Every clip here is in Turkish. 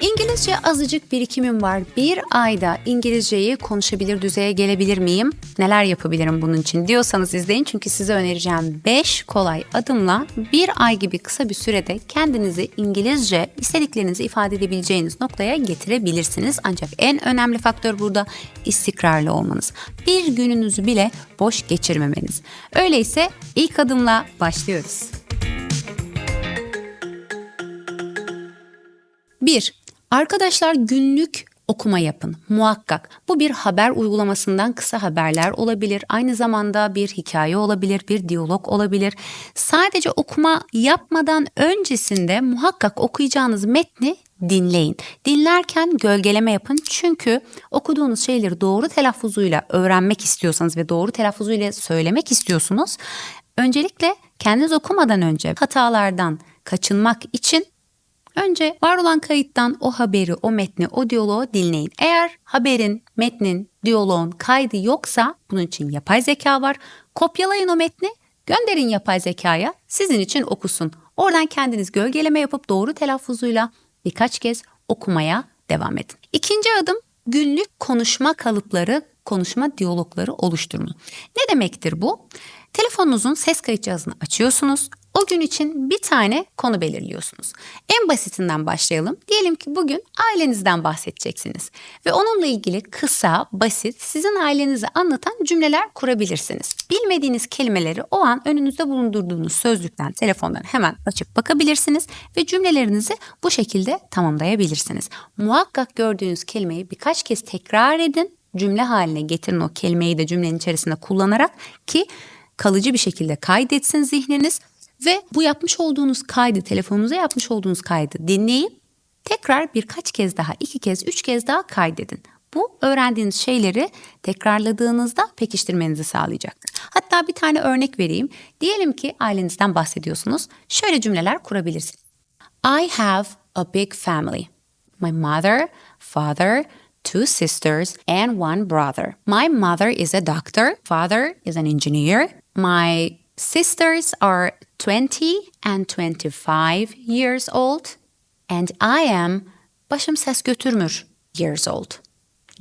İngilizce azıcık birikimim var. Bir ayda İngilizceyi konuşabilir düzeye gelebilir miyim? Neler yapabilirim bunun için diyorsanız izleyin. Çünkü size önereceğim 5 kolay adımla bir ay gibi kısa bir sürede kendinizi İngilizce istediklerinizi ifade edebileceğiniz noktaya getirebilirsiniz. Ancak en önemli faktör burada istikrarlı olmanız. Bir gününüzü bile boş geçirmemeniz. Öyleyse ilk adımla başlıyoruz. 1. Arkadaşlar günlük okuma yapın muhakkak. Bu bir haber uygulamasından kısa haberler olabilir. Aynı zamanda bir hikaye olabilir, bir diyalog olabilir. Sadece okuma yapmadan öncesinde muhakkak okuyacağınız metni dinleyin. Dinlerken gölgeleme yapın çünkü okuduğunuz şeyleri doğru telaffuzuyla öğrenmek istiyorsanız ve doğru telaffuzuyla söylemek istiyorsunuz. Öncelikle kendiniz okumadan önce hatalardan kaçınmak için Önce var olan kayıttan o haberi, o metni, o diyaloğu dinleyin. Eğer haberin, metnin, diyaloğun kaydı yoksa bunun için yapay zeka var. Kopyalayın o metni, gönderin yapay zekaya, sizin için okusun. Oradan kendiniz gölgeleme yapıp doğru telaffuzuyla birkaç kez okumaya devam edin. İkinci adım günlük konuşma kalıpları, konuşma diyalogları oluşturun. Ne demektir bu? Telefonunuzun ses kayıt cihazını açıyorsunuz. O gün için bir tane konu belirliyorsunuz. En basitinden başlayalım. Diyelim ki bugün ailenizden bahsedeceksiniz ve onunla ilgili kısa, basit, sizin ailenizi anlatan cümleler kurabilirsiniz. Bilmediğiniz kelimeleri o an önünüzde bulundurduğunuz sözlükten, telefondan hemen açıp bakabilirsiniz ve cümlelerinizi bu şekilde tamamlayabilirsiniz. Muhakkak gördüğünüz kelimeyi birkaç kez tekrar edin. Cümle haline getirin o kelimeyi de cümlenin içerisinde kullanarak ki kalıcı bir şekilde kaydetsin zihniniz ve bu yapmış olduğunuz kaydı, telefonunuza yapmış olduğunuz kaydı dinleyip tekrar birkaç kez daha, iki kez, üç kez daha kaydedin. Bu öğrendiğiniz şeyleri tekrarladığınızda pekiştirmenizi sağlayacaktır. Hatta bir tane örnek vereyim. Diyelim ki ailenizden bahsediyorsunuz. Şöyle cümleler kurabilirsiniz. I have a big family. My mother, father, two sisters, and one brother. My mother is a doctor, father is an engineer. My sisters are 20 and 25 years old, and I am başım ses götürmür years old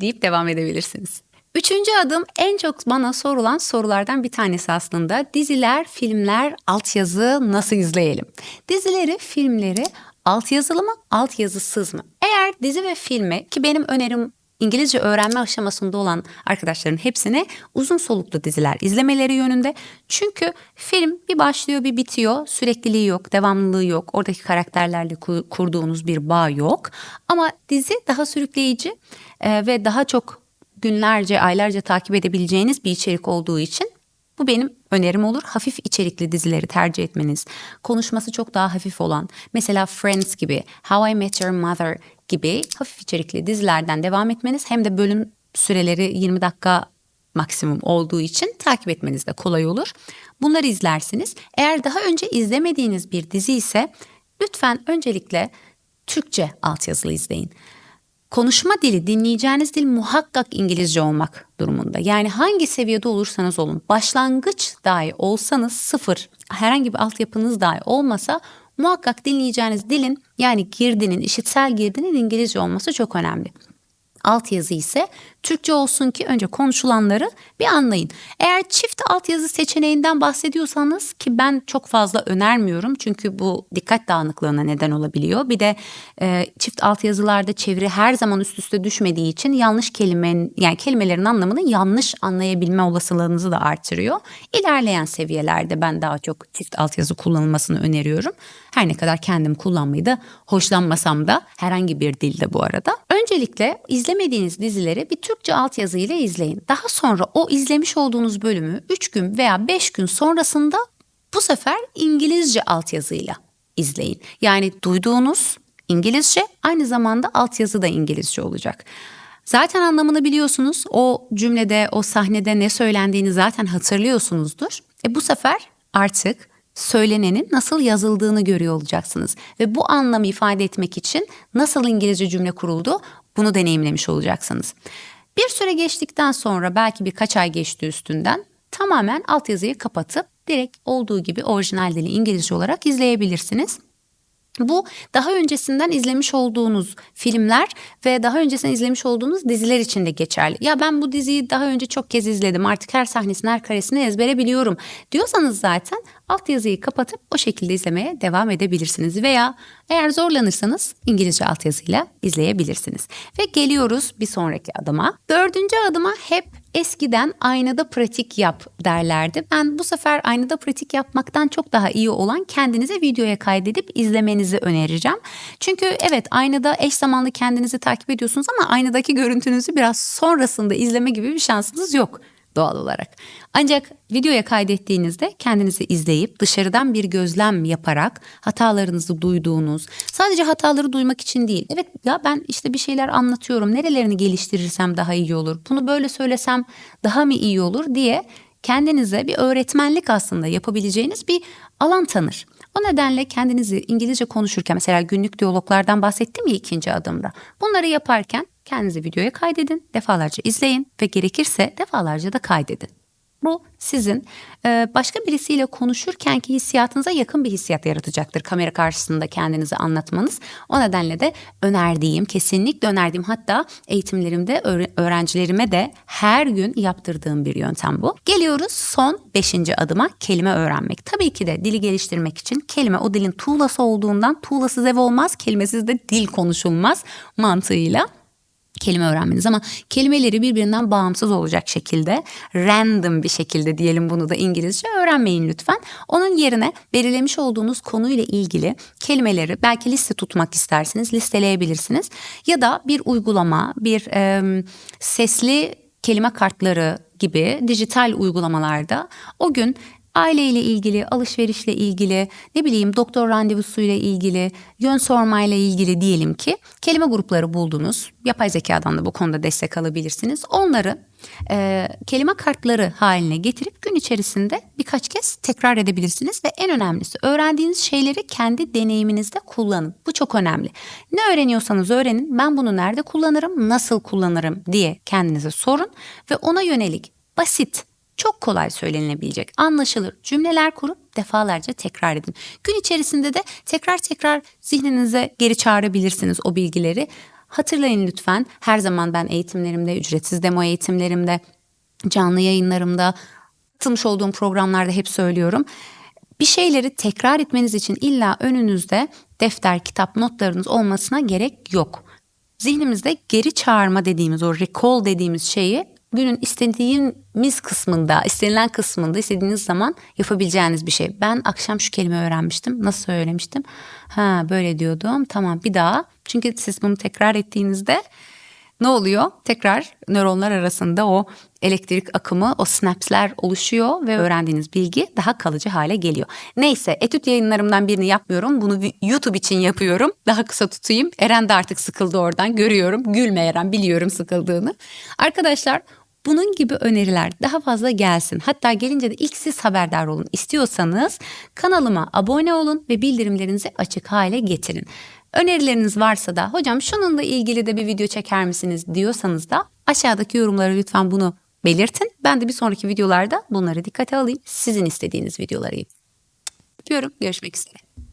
deyip devam edebilirsiniz. Üçüncü adım en çok bana sorulan sorulardan bir tanesi aslında. Diziler, filmler, altyazı nasıl izleyelim? Dizileri, filmleri altyazılı mı, altyazısız mı? Eğer dizi ve filmi ki benim önerim İngilizce öğrenme aşamasında olan arkadaşların hepsine uzun soluklu diziler izlemeleri yönünde. Çünkü film bir başlıyor bir bitiyor. Sürekliliği yok, devamlılığı yok. Oradaki karakterlerle kurduğunuz bir bağ yok. Ama dizi daha sürükleyici e, ve daha çok günlerce, aylarca takip edebileceğiniz bir içerik olduğu için bu benim önerim olur. Hafif içerikli dizileri tercih etmeniz. Konuşması çok daha hafif olan. Mesela Friends gibi, How I Met Your Mother gibi hafif içerikli dizilerden devam etmeniz hem de bölüm süreleri 20 dakika maksimum olduğu için takip etmeniz de kolay olur. Bunları izlersiniz. Eğer daha önce izlemediğiniz bir dizi ise lütfen öncelikle Türkçe altyazılı izleyin. Konuşma dili, dinleyeceğiniz dil muhakkak İngilizce olmak durumunda. Yani hangi seviyede olursanız olun, başlangıç dahi olsanız sıfır, herhangi bir altyapınız dahi olmasa muhakkak dinleyeceğiniz dilin yani girdinin, işitsel girdinin İngilizce olması çok önemli. Altyazı ise Türkçe olsun ki önce konuşulanları bir anlayın. Eğer çift altyazı seçeneğinden bahsediyorsanız ki ben çok fazla önermiyorum çünkü bu dikkat dağınıklığına neden olabiliyor. Bir de e, çift altyazılarda çeviri her zaman üst üste düşmediği için yanlış kelimenin yani kelimelerin anlamını yanlış anlayabilme olasılığınızı da artırıyor. İlerleyen seviyelerde ben daha çok çift altyazı kullanılmasını öneriyorum. Her ne kadar kendim kullanmayı da hoşlanmasam da herhangi bir dilde bu arada. Öncelikle izlemediğiniz dizileri bir Türkçe altyazı ile izleyin. Daha sonra o izlemiş olduğunuz bölümü 3 gün veya 5 gün sonrasında bu sefer İngilizce altyazıyla izleyin. Yani duyduğunuz İngilizce aynı zamanda altyazı da İngilizce olacak. Zaten anlamını biliyorsunuz. O cümlede, o sahnede ne söylendiğini zaten hatırlıyorsunuzdur. E bu sefer artık söylenenin nasıl yazıldığını görüyor olacaksınız. Ve bu anlamı ifade etmek için nasıl İngilizce cümle kuruldu bunu deneyimlemiş olacaksınız. Bir süre geçtikten sonra belki birkaç ay geçti üstünden tamamen altyazıyı kapatıp direkt olduğu gibi orijinal dili İngilizce olarak izleyebilirsiniz. Bu daha öncesinden izlemiş olduğunuz filmler ve daha öncesinden izlemiş olduğunuz diziler için de geçerli. Ya ben bu diziyi daha önce çok kez izledim artık her sahnesini her karesini ezbere biliyorum diyorsanız zaten altyazıyı kapatıp o şekilde izlemeye devam edebilirsiniz. Veya eğer zorlanırsanız İngilizce altyazıyla izleyebilirsiniz. Ve geliyoruz bir sonraki adıma. Dördüncü adıma hep eskiden aynada pratik yap derlerdi. Ben bu sefer aynada pratik yapmaktan çok daha iyi olan kendinize videoya kaydedip izlemenizi önereceğim. Çünkü evet aynada eş zamanlı kendinizi takip ediyorsunuz ama aynadaki görüntünüzü biraz sonrasında izleme gibi bir şansınız yok doğal olarak. Ancak videoya kaydettiğinizde kendinizi izleyip dışarıdan bir gözlem yaparak hatalarınızı duyduğunuz, sadece hataları duymak için değil. Evet ya ben işte bir şeyler anlatıyorum. Nerelerini geliştirirsem daha iyi olur. Bunu böyle söylesem daha mı iyi olur diye kendinize bir öğretmenlik aslında yapabileceğiniz bir alan tanır. O nedenle kendinizi İngilizce konuşurken mesela günlük diyaloglardan bahsettim ya ikinci adımda. Bunları yaparken kendinizi videoya kaydedin, defalarca izleyin ve gerekirse defalarca da kaydedin. Bu sizin e, başka birisiyle konuşurkenki hissiyatınıza yakın bir hissiyat yaratacaktır kamera karşısında kendinizi anlatmanız. O nedenle de önerdiğim, kesinlikle önerdiğim hatta eğitimlerimde öğrencilerime de her gün yaptırdığım bir yöntem bu. Geliyoruz son beşinci adıma kelime öğrenmek. Tabii ki de dili geliştirmek için kelime o dilin tuğlası olduğundan tuğlasız ev olmaz, kelimesiz de dil konuşulmaz mantığıyla kelime öğrenmeniz ama kelimeleri birbirinden bağımsız olacak şekilde random bir şekilde diyelim bunu da İngilizce öğrenmeyin lütfen. Onun yerine belirlemiş olduğunuz konuyla ilgili kelimeleri belki liste tutmak isterseniz listeleyebilirsiniz ya da bir uygulama, bir e, sesli kelime kartları gibi dijital uygulamalarda o gün aileyle ilgili, alışverişle ilgili, ne bileyim doktor randevusuyla ilgili, yön sormayla ilgili diyelim ki kelime grupları buldunuz. Yapay zekadan da bu konuda destek alabilirsiniz. Onları e, kelime kartları haline getirip gün içerisinde birkaç kez tekrar edebilirsiniz ve en önemlisi öğrendiğiniz şeyleri kendi deneyiminizde kullanın. Bu çok önemli. Ne öğreniyorsanız öğrenin. Ben bunu nerede kullanırım, nasıl kullanırım diye kendinize sorun ve ona yönelik basit çok kolay söylenilebilecek, anlaşılır cümleler kurup defalarca tekrar edin. Gün içerisinde de tekrar tekrar zihninize geri çağırabilirsiniz o bilgileri. Hatırlayın lütfen her zaman ben eğitimlerimde, ücretsiz demo eğitimlerimde, canlı yayınlarımda, katılmış olduğum programlarda hep söylüyorum. Bir şeyleri tekrar etmeniz için illa önünüzde defter, kitap, notlarınız olmasına gerek yok. Zihnimizde geri çağırma dediğimiz o recall dediğimiz şeyi günün istediğimiz kısmında, istenilen kısmında istediğiniz zaman yapabileceğiniz bir şey. Ben akşam şu kelime öğrenmiştim. Nasıl söylemiştim? Ha böyle diyordum. Tamam bir daha. Çünkü siz bunu tekrar ettiğinizde ne oluyor? Tekrar nöronlar arasında o elektrik akımı, o synapsler oluşuyor ve öğrendiğiniz bilgi daha kalıcı hale geliyor. Neyse etüt yayınlarımdan birini yapmıyorum. Bunu YouTube için yapıyorum. Daha kısa tutayım. Eren de artık sıkıldı oradan. Görüyorum. Gülme Eren biliyorum sıkıldığını. Arkadaşlar bunun gibi öneriler daha fazla gelsin. Hatta gelince de ilk siz haberdar olun istiyorsanız kanalıma abone olun ve bildirimlerinizi açık hale getirin. Önerileriniz varsa da hocam şununla ilgili de bir video çeker misiniz diyorsanız da aşağıdaki yorumlara lütfen bunu belirtin. Ben de bir sonraki videolarda bunları dikkate alayım. Sizin istediğiniz videoları yapayım. Görüşmek üzere.